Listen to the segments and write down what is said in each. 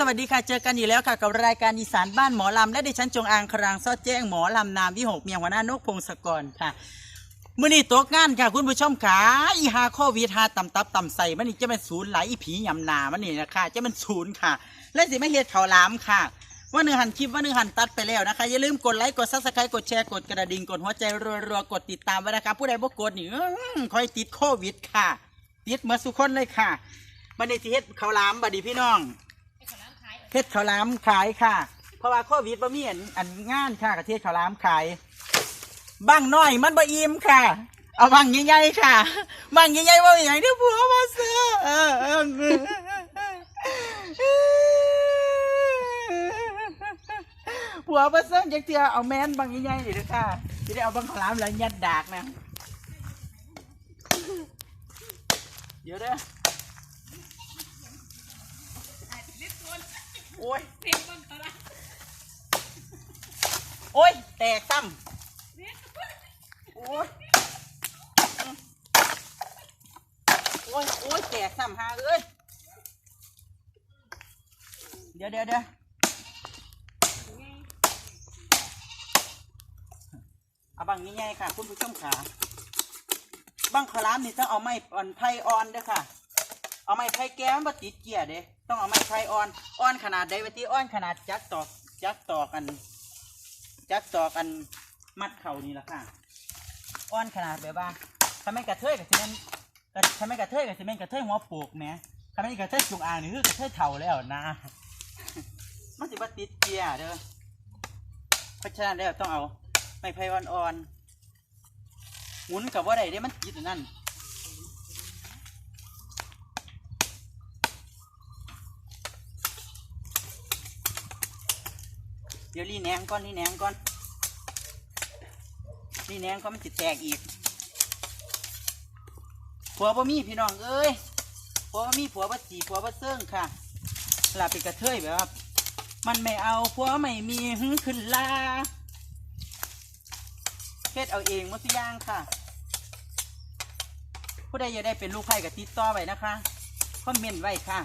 สวัสดีค่ะ เจอกันอีกแล้วค่ะ กับรายการอีสานบ้านหมอลำ และดิฉันจงอางครางซอดแจ้งหมอลำนามวิหกเมียหัวหน้านกพงศกรค่ะมื่อนี้ตกงานค่ะ คุณผู้ชมขาอีฮาโควิดฮาต่ำตับต่ำใส่มันนี่จะเป็นศูนย์ไหลอีผียำหนามันนี่นะคะจะเป็นศูนย์ค่ะ และสิไม่เฮ็ดเขาลามค่ะ ว่าหนึ่งหันคลิปว่าหนึ่งหันตัดไปแล้วนะคะ อย่าลืมกดไลค์กดซับสไครต์กดแชร์กดกระดิ่งกดหัวใจรัวๆกดติดตามไว้นะคะผู้ใดบ่กดนี่คอยติดโควิดค่ะ ติดเมื่อสุคนเลยค่ะมันนี่สิเฮ็ดข้าวหลามบัดดีพี่น้อง เฮ็ดข้าวหลามขายค่ะ เพราะว่าโควิดบ่มีอันอันงานค่ะกระเทศข้าวหลามขายบางน้อยมันบ่อิ่มค่ะ เอาบางใหญ่ๆค่ะบางใหญ่ๆว่าอย่างเดียวผัวมาซื้อเออเออผัวมาซื้อจักเทื่อเอาแมนบางใหญ่ๆนี่เด้อค่ะสิได้เอาบางข้าวหลามแล้วยัดดากนะเดี๋ยวเด้อ โอ้ยโอ้ย แตกซ้ำโอ้ยโอ้ยโอ้ยแตกซ้ำหาเอ้ย เดี๋ยวเดี๋ยวเดี๋ยวเอาบังง่ายๆค่ะ คุณผู้ชมขาบังขาวหลามนี่ต้องเอาไม้อ่อนไผ่อ่อนเด้อค่ะ เอาไม้ไผ่แก้มมาติดเกียร์เด้ต้องเอาไม้ไผ่อ่อนอ่อนขนาดใดวะที่อ่อนขนาดจักตอกจักตอกกัน จักตอกกันมัดเข่านี่แหละค่ะอ่อนขนาดแบบว่าทำไมกระเทยกับซีเมนทำไมกระเทยกับซีเมนกระเทยหัวโปกแหมทำไมกระเทยจุงอ่างนี่คือกระเทยเท่าแล้วนะมันสิว่าติดเกียร์เด้อเพราะฉะนั้นแล้วต้องเอาไม้ไผ่อ่อนๆหมุนกับว่าใดได้มันติดอันนั่ ดี๋ยวรีแหนงก่อนรีแหนงก่อนรีแหนงก็มันจิแตกอีก ผัวบ่มีพี่น้องเอ้ยผัวบ่มีผัวบ่สีผัวบ่เซิ่งค่ะลาเป็นกระเทยแบบว่ามันไม่เอาผัวไม่มีหึขึ้นลาเฮ็ดเอาเองมัสย่างค่ะผู้ใดอยากได้เป็นลูกไผ่กับติดต่อไว้นะคะคอมเมนต์ไว้ค่ะ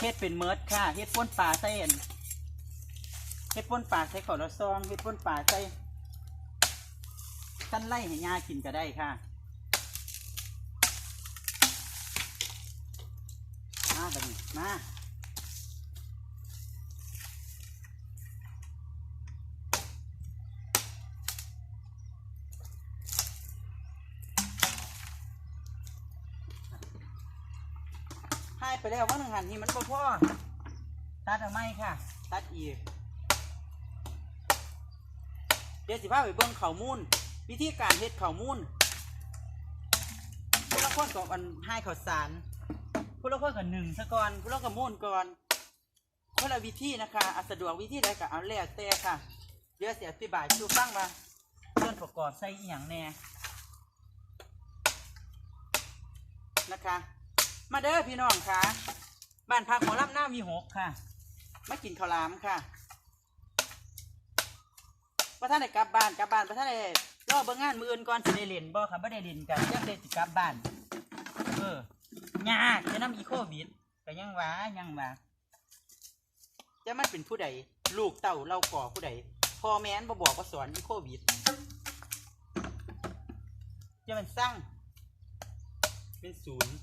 เฮ็ดเป็นเมิร์ดค่ะเฮ็ดป้นปลาใส่อัน เฮ็ดป้นปลาใส่ขอละซองเฮ็ดป้นปลาใส่ท่านไล่ให้ยากินก็ได้ค่ะมาบัดนี้มาให้ไปแล้วว่าหนึ่งหันนี่มันบ่พอตัดเอาไหมค่ะ ตัดอีก เดี๋ยวสิพาไปเบิ่งข้าวมูลวิธีการเฮ็ดข้าวมูลผู้ละคนก็อันให้ข้าวสารผู้ละคนก็หนึ่งซะก่อนผู้ละคนก็มูลก่อนคนละวิธีนะคะอะสะดวกวิธีใดก็เอาแล้วแต่ค่ะ เดี๋ยวสิอธิบายสู่ฟังว่าส่วนประกอบใส่อีหยังแน่นะคะ มาเด้อพี่น้องค่ะ บ้านพักหมอลำหน้ามีหกค่ะ มากินข้าวหลามค่ะ ว่าท่านได้กลับบ้านกลับบ้านว่าท่านได้รอเบิ่งงานมืออื่นก่อนสิได้เล่นบ่ค่ะบ่ได้เล่นกันยังได้สิกลับบ้าน เออยากจะนำอีโควิดก็ยังว่ายังว่าจะมันเป็นผู้ใดลูกเต้าเล่าก่อผู้ใดพ่อแม่นบ่บอกว่าสอนอีโควิดจะมันสร้างเป็นศูนย์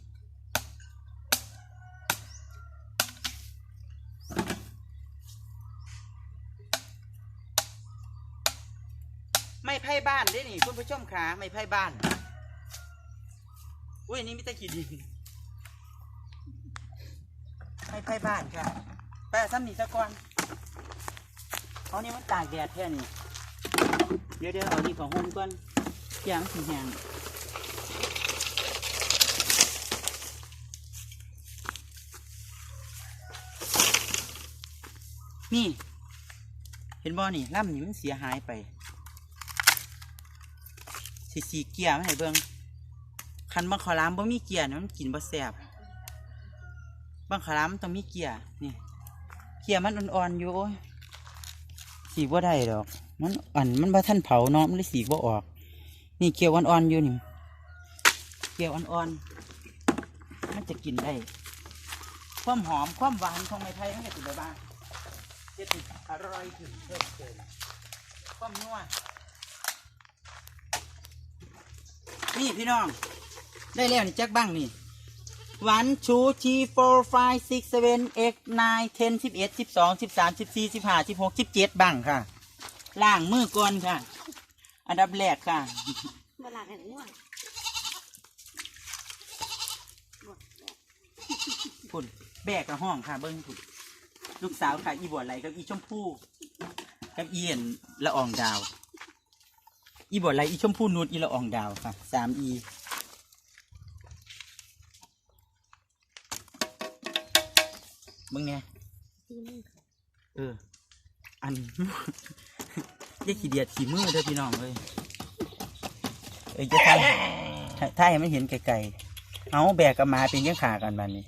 ไม่ไพ่บ้านได้นี่คุณผู้ชมขาไม่ไพ่บ้าน อุ้ยนี่มิตรขีดิน ไม่ไพ่บ้านค่ะไปเอาซ้ำนี่ซะก่อนเอานี่มันตากแดดแค่นี้เดี๋ยวเดี๋ยวเอานี่ของโฮมก่อนย่างสีแหงนี่ เห็นบ่นี่ล่ำนี่มันเสียหายไป สีสีเกียร์มาให้เบิ่งคันบางขาวหลามบ่มีเกียร์นี่มันกินบ่แซ่บบางขาวหลามมันต้องมีเกียร์นี่ เกียร์มันอ่อนๆอยู่โอ้ยสีบ่ได้ดอก มันอ่อนมันบ่ทันเผาเนาะมันเลยสีบ่ออก นี่เกียร์อ่อนๆอยู่นี่ เกียร์อ่อนๆมันจะกินได้ความหอมความหวานของไม้ไผ่มันก็สิแบบว่าเฮ็ดให้อร่อยขึ้นเพิ่มเติมความนัว นี่พี่น้อง ได้แล้วนี่จักบ้างนี่ one two three four five six seven eight nine ten สิบเอ็ดสิบสองสิบสามสิบสี่สิบห้าสิบหกสิบเจ็ดบ้างค่ะล้างมือก่อนค่ะ อันดับแรกค่ะเวลากันง่วงพุ่นแบกกับห้องค่ะเบิ้งพุ่นลูกสาวค่ะอีบัวไหลกับอีชมพู่กับอีเอ็นละอองดาว อีบัวไหลอีชมพู่นูดอีละอองดาวค่ะสามอีมึงไงที่นี่เออ อันอย่าขี้เดียดขี้มือเด้อพี่น้องเลยเอ้ยจะถ่ายถ่ายถ่ายให้มันเห็นไกลๆเอาแบกกับหมาเป็นยังขากันบันนี้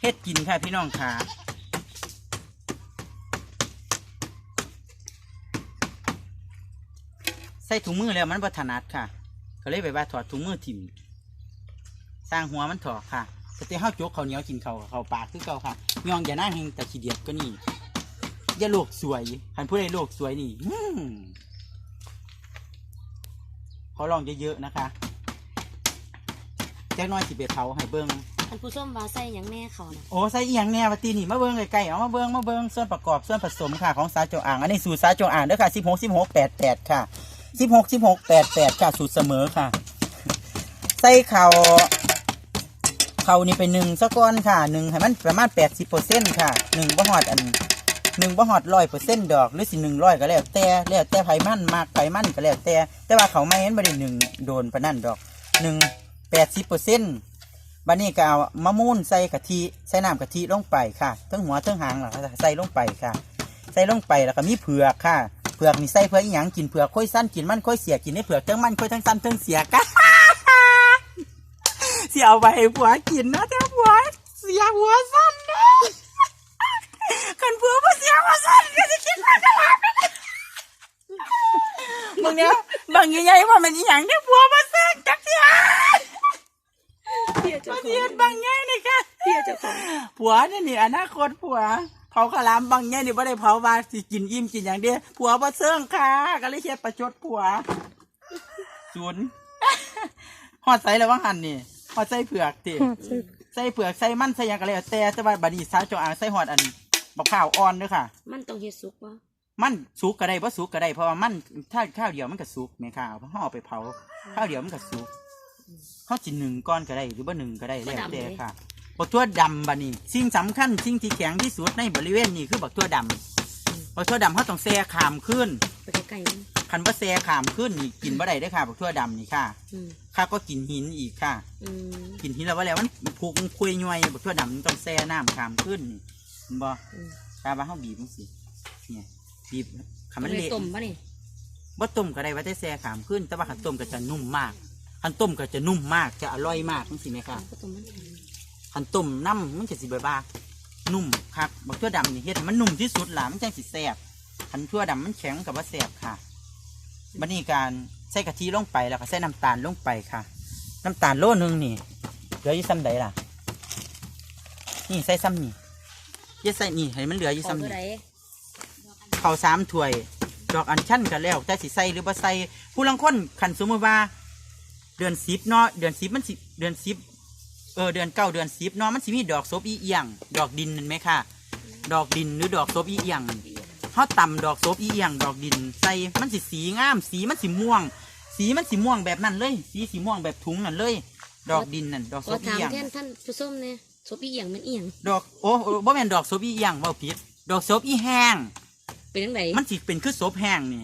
เฮ็ดกินค่ะพี่น้องขา ใส่ถุงมือแล้วมันบัถนัดค่ะ ก็เลยไปว่าถอดถุงมือถิ่มสร้างหัวมันถอดค่ะแต่ที่เฮาจกเขาวเหนียวกินเขาวเขาวปากคือเก่าค่ะยองอย่าหน้าเฮงแต่ขี้เดียดก็นี่อย่าโลกสวยคันผู้ใดโลกสวยนี่อืมขอลองเยอะๆนะคะแจ้งน้อยสิไปเผาให้เบิ้งท่านผู้ชมว่าใส่หยังแม่เขาน่ะโอ้ใส่เอียงแน่วะตีนี่มาเบิ้งไกลๆเอามาเบิ้งมาเบิ้งส่วนประกอบส่วนผสมค่ะของสาโจงอ่างอันนี้สูตรสาโจงอ่างเด้อค่ะสิบหกสิบหกแปดแปดค่ะ สิบหกสิบหกแปดแปดค่ะสูตรเสมอค่ะ ใส่เข่าเข่านี่เป็นหนึ่งสะก้อนค่ะหนึ่งให้มันประมาณแปดสิบเปอร์เซ็นต์ค่ะหนึ่งบ่หอดอันหนึ่งบ่หอดร้อยเปอร์เซ็นต์ดอก หรือสิหนึ่งร้อยก็แล้วแต่แล้วแต่ไผมันมากไผมันก็แล้วแต่แต่ว่าเขาไม่เห็นบ่ได้หนึ่งโดนปานนั่นดอกหนึ่งแปดสิบเปอร์เซ็นต์บันนี้ก็เอามะม่วนใส่กะทิใส่น้ำกะทิลงไปค่ะทั้งหัวทั้งหางล่ะใส่ลงไปค่ะ ใส่ลงไปแล้วก็มีเผือกค่ะ ผือกนี่ใส่เพื่ออีหยังกินเผือกค่อยสั้นกินมันค่อยเสียกินให้เผือกทั้งมันค่อยทั้งสั้นทั้งเสียกันเสียเอาไปให้ผัวกินนะแต่ผัวเสียหัวสั้นนะกันผัวบ่เสียหัวสั้นก็จะกินมันตลอดมึงเนี้ยบางใหญ่ๆว่ามันอีหยังที่ผัวบ่เสียจักเสียเพียเจ้ามาขอเสียงบางใหญ่นี่ค่ะเพียเจ้าของผัวนี่นี่อนาคตผัว เผาขาวหลามบางแง่นี่บ่ได้เผาว่าสิกินอิ่มกินอย่างเดียวผัวบ่เสื่องค่ะก็เลยเฮ็ดประชดผัวศูนย์หอดใส่แล้วว่างหันนี่หอดใส่เผือกติใส่เผือกใส่มันใส่หยังก็แล้วแต่แต่ว่าบัดนี้สาวจงอางใส่หอดอันบักข้าวอ่อนเด้อค่ะ มันต้องเฮ็ดสุกวะมันสุกก็ได้บ่สุกก็ได้เพราะว่ามันถ้าข้าวเดียวมันก็สุกแม่ค่ะเพราะเฮาเอาไปเผาข้าวเดียวมันก็สุกเฮาสิหนึ่งก้อนก็ได้หรือบ่หนึ่งก็ได้แล้วแต่ค่ะ บักทั่วดำบัดนี้สิ่งสำคัญสิ่งที่แข็งที่สุดในบริเวณนี้คือบักทั่วดำบักทั่วดำเขาต้องแซ่ขามขึ้นไปใกล้ๆมันคันว่าแซ่ขามขึ้นนี่กินบ่ได้เด้อค่ะบักทั่วดำนี่ค่ะอืมข้าก็กินหินอีกค่ะ อืมกินหินแล้วว่าแล้วมันผูกคุยย่อยบักทั่วดำมันต้องแซ่น้ำขามขึ้นนี่เห็นบ่อืมตาบ้าเฮาบีบมันสิเนี่ยบีบคันมันเลยเละต้มปะนี่บ่ต้มก็ได้ว่าแต่แซ่ขามขึ้น แต่ว่าคันต้มก็จะนุ่มมากคันต้มก็จะนุ่มมากจะอร่อยมากจังซี่แม่ค่ะก็ต้มมัน เองคันต้มน้ำมันจะสิแบบว่านุ่มครับบักทั่วดำนี่เฮ็ดให้มันนุ่มที่สุดล่ะมันจังสิแซ่บคันทั่วดำมันแข็งกับว่าแซ่บค่ะบัดนี้การใส่กะทิลงไปแล้วก็ใส่น้ำตาลลงไปค่ะ น้ำตาลโลนึงนี่เหลืออยู่ซ้ำใดล่ะ นี่ใส่ซ้ำนี่อย่าใส่นี่ให้มันเหลืออยู่ขอซ้ำเท่านี่ไหร่ข้าวสามถ้วย ดอกอัญชันกันแล้ว แต่สิใส่หรือบ่ใส่ผู้ลังคนขันสมมติว่า เดือนสิบเนาะเดือนสิบมันสิเดือนสิบ เออเดือนเก้าเดือนสิบเนาะมันสิมีดอกซบอีเอียง ดอกดินเห็นไหมค่ะ ดอกดินหรือดอกซบอีเอียงเขาตำดอกซบอีเอียง ดอกดินใส่มันสิสีงาม สีมันสิม่วง สีมันสิม่วงแบบนั้นเลย สีสีม่วงแบบถุงนั่นเลย ดอกดินนั่นดอกขซอบอีถามเอียงแทนท่านผู้ชมเนี่ยซบอีหยังมันอีหยังดอกโอ้โอ้บ่แม่นดอกซบอีเอียงเว่าผิดดอกซบอีแห้งเป็นจังไดมันสิเป็นคือศพแห้งนี่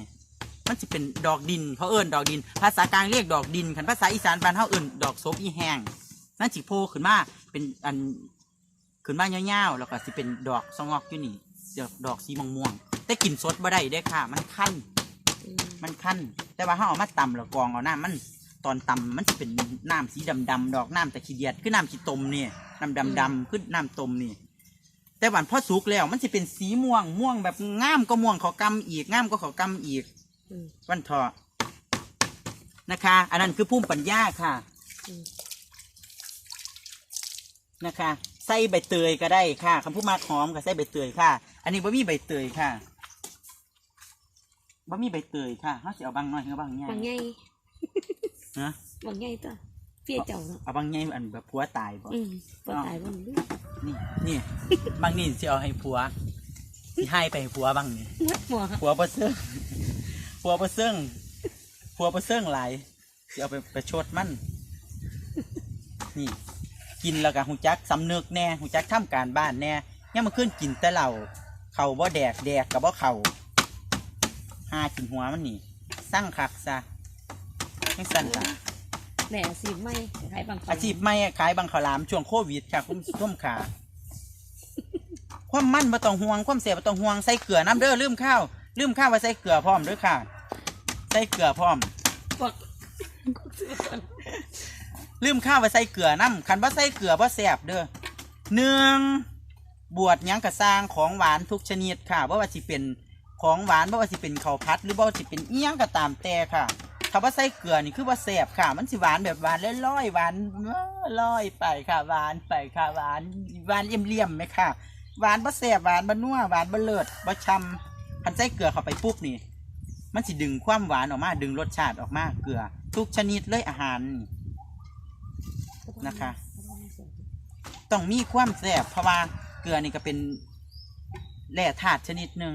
มันสิเป็นดอกดินเขาเอิ้นดอกดิน ภาษากลางเรียกดอกดินคันภาษาอีสานบ้านเฮาเอิ้นดอกศพอีแห้ง นั่นสิโผล่ขึ้นมาเป็นอันขึ้นมายาวๆแล้วก็สิเป็นดอกสงอกอยู่นี่ดอกดอกสีม่วงๆแต่กลิ่นสดบ่ได้เด้อค่ะ มันคั้นอืมมันคั้นแต่ว่าเฮาเอามาตำแล้วกรองเอาน้ำมันตอนตำมันสิเป็นน้ำสีดำๆดอกน้ำตะขี้เดียดคือน้ำขี้ตมนี่น้ำดำๆคือน้ำตมนี่แต่วันพอสุกแล้ว มันสิเป็นสีม่วงม่วงแบบงามก็ม่วงเขากำอีกงามก็เขากำอีกอืมวันเถาะนะคะ อันนั้นคือภูมิปัญญาค่ะอืม นะคะ ใส่ใบเตยก็ได้ค่ะคำพูดมากหอมก็ใส่ใบเตยค่ะ อันนี้บ่มีใบเตยค่ะบ่มีใบเตยค่ะเขาสิเอาบางน้อยเอาบางใหญ่บางใหญ่นะบางใหญ่ตัวเปี้ยเจ้าเนาะเอาบางใหญ่อันแบบผัวตายบ่อืมบ่ตายบ่นี่นี่นี่บางนี่สิเอาให้ผัวสิให้ไปให้ผัวบางนี่หมดหมอผัวบ่เซิงผัวบ่เซิงผัวบ่เซิงหลายสิเอาไปไปชดมันนี่ กินแล้วก็หูจักสำนึกแน่หูจักทำการบ้านแน่ยังมาขึ้นกินแต่เหล้าเข่าบ่แดกแดกกับบ่เข่าหากินหัวมันนี่สร้างคักซะไม่สั่นค่ะแหน่อาชีพใหม่ขายบางคนอาชีพไม่ขายบังขาวหลามช่วงโควิดค่ะคุณส้มขาความมั่นมาต้องห่วงความเสียมาต้องห่วงใส่เกลือน้ำเด้อลืมข้าวลืมข้าวไว้ใส่เกลือพร้อมเด้วยค่ะ ใส่เกลือพร้อมบอก ลืมข้าวไว้ใส่เกลือน้ำคันว่าใส่เกลือว่าแสบเด้อหนึ่งบวชยังกระซางของหวานทุกชนิดค่ะว่าว่าสิเป็นของหวานว่าว่าสิเป็นข้าวพัด หรือว่าสิเป็นเอี้ยงก็ตามแต่ค่ะถ้าว่าใส่เกลือนี่คือว่าแสบค่ะ มันสิหวานแบบหวานลอยๆหวานลอยไปค่ะหวานไปค่ะหวานหวานเอี่ยมเลี่ยมๆไหมค่ะหวานบ่แสบหวานบ่นัวหวานบ่เลิศบ่ชำคันใส่เกลือเข้าไปปุ๊บนี่ มันสิดึงความหวานออกมาดึงรสชาติออกมาเกลือ ทุกชนิดเลยอาหารนี่ นะคะ ต้องมีความแสบเพราะว่าเกลือนี่ก็เป็นแร่ธาตุชนิดหนึ่ง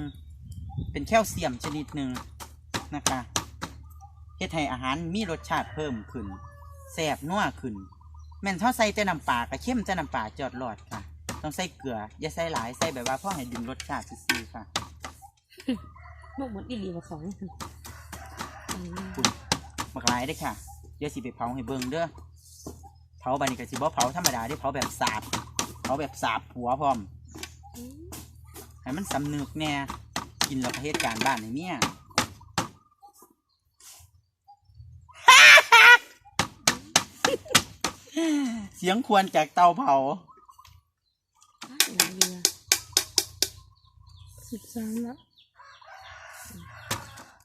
เป็นแคลเซียมชนิดหนึ่งนะคะเฮ็ดให้อาหารมีรสชาติเพิ่มขึ้นแสบนัวขึ้น แม่นเท่าใส่แต่น้ำปลาก็เข้มแต่น้ำปลาจอดหลอดค่ะ ต้องใส่เกลือ อย่าใส่หลายใส่แบบว่าพ่อให้ดึงรสชาติซื่อๆค่ะบ่หมดอีหลีบ่ของอืมคุณบักหลายได้อค่ะ เดี๋ยวสิไปเผาให้เบิ่งเด้อ เผาบานี้ก็สิบ่เผาธรรมดาได้เผาแบบสาบเผาแบบสาบหัวพร้อมให้มันสำนึกแน่กินแล้วก็เหตุการณ์บ้านให้เมียเสียงควรจากเตาเผาหลายเรือสิบสามแล้ว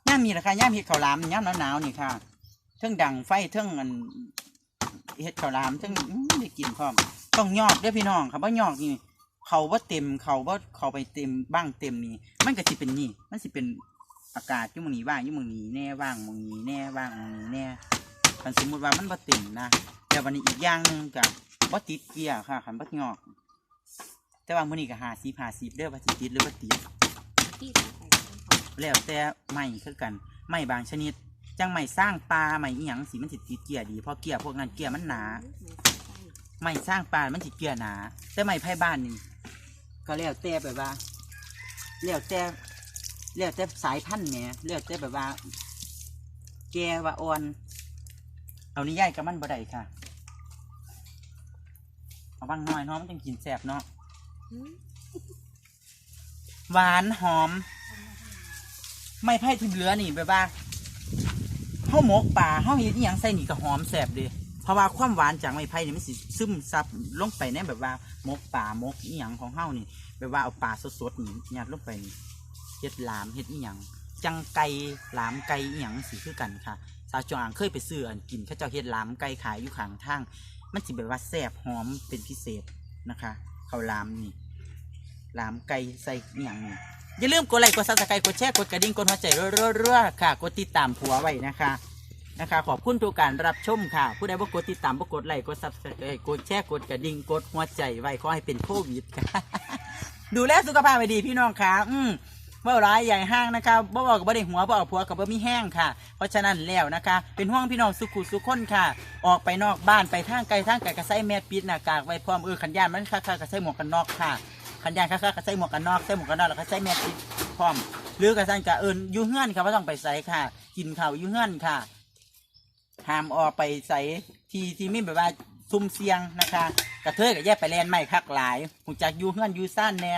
ย่ามมีราคาย่ามเห็ดข้าวหลามย่ามหนาวๆนี่ค่ะเทิงดังไฟเทิงอัน เห็ดข้าวหลามเทิงอื้อได้กินพร้อมต้องยอกเด้วยพี่น้องค่ะว่ายอกนี่เขาว่าเต็มเขาว่าเขาไปเต็มบ้างเต็มนี่มันก็สิเป็นนี่มันสิเป็นอากาศอยุ่หมองนี้ว่างอยุ่หมองนี้แน่ว่างหมองนี้แน่ว่างหมองนี้แน่คันสมมติว่ามันบ่เต็มนะแต่วันนี้อีกอย่างหนึ่งกับบ่ติดเกียร์ค่ะคันบ่ยอก แต่ว่ามื้อนี้ก็หาสิหาสิเด้อว่าสิติดหรือบ่ติด ที่สายไปแล้วแต่ไม้คือกันไม้บางชนิด จังไม้สร้างปลาไม้อีหยังสิมันสิติดเกียร์ดีเพราะเกียร์พวกนั้นเกียร์มันหนาไม้สร้างปลามันสิเกียร์หนา แต่ไม้ไผ่บ้านนี่ก็แล้วแต่แบบว่าแล้วแต่แล้วแต่สายพันธุ์แหมแล้วแต่แบบว่า แกว่าอ่อน เอานี่ย่ายกับมันบ่ได้ค่ะเอาบางน้อยเนาะมันจังกินแซ่บเนาะหวานหอม ไม่ไผ่ที่เหลือนี่แบบว่า เฮาหมกป่าเฮาเฮ็ดอหยังใส่นี่ก็หอมแซ่บเด้เพราะว่าความหวานจากไม้ไผ่เนี่ยมันสิซึมซับลงไปในแบบว่าหมกป่าหมกอีหยังของเฮานี่ แบบว่าเอาป่าสดๆนี่ยัดลงไปนี่เฮ็ดหลามเฮ็ดอีหยังจังไก่หลามไก่อีหยังสิคือกันค่ะ สาวจวางเคยไปซื้ออันกินเขาเจ้าเฮ็ดหลามไก่ขายอยู่ข้างทาง มันสิแบบว่าแซ่บหอมเป็นพิเศษนะคะข้าวหลามนี่หลามไก่ใส่อหย่างนี้ อย่าลืมกดไลค์กดซับสไครต์กดแชร์กดกระดิ่งกดหัวใจรัวๆๆค่ะ กดติดตามผัวไว้นะคะนะคะ ขอบคุณทุกการรับชมค่ะ ผู้ใดบ่กดติดตามบ่กดไลค์กดซับสไครต์กดแชร์กดกระดิ่งกดหัวใจไว้ขอให้เป็นโควิดค่ะ ดูแลสุขภาพไว้ดีพี่น้องค่ะ อืมเมื่อร้ายใหญ่ห้างนะคะบ่บอกกับบ่ได้หัวบ่เอาผัวกับบ่มีแห้งค่ะ เพราะฉะนั้นแล้วนะคะ เป็นห่วงพี่น้องสุขุสุขคนค่ะ ออกไปนอกบ้านไปทางไกลทางไกลก็ใส่แมสปิดหน้ากากไว้พร้อมเออขันยานมันค่ะๆก็ใส่หมวกกันน็อกค่ะ ขันยานค่ะๆก็ใส่หมวกกันน็อกใส่หมวกกันน็อกแล้วก็ใส่แมสปิดพร้อม หรือกระสันกะเอินอยู่เฮือนค่ะว่าต้องไปใส่ค่ะ กินข้าวอยู่เฮือนค่ะห้ามออกไปใส่ที่ที่มีแบบว่าซุ่มเสียงนะคะ กระเทยกับแยกไปแลนไม่คักหลายหูจักอยู่เฮือนอยู่ซ่านแน่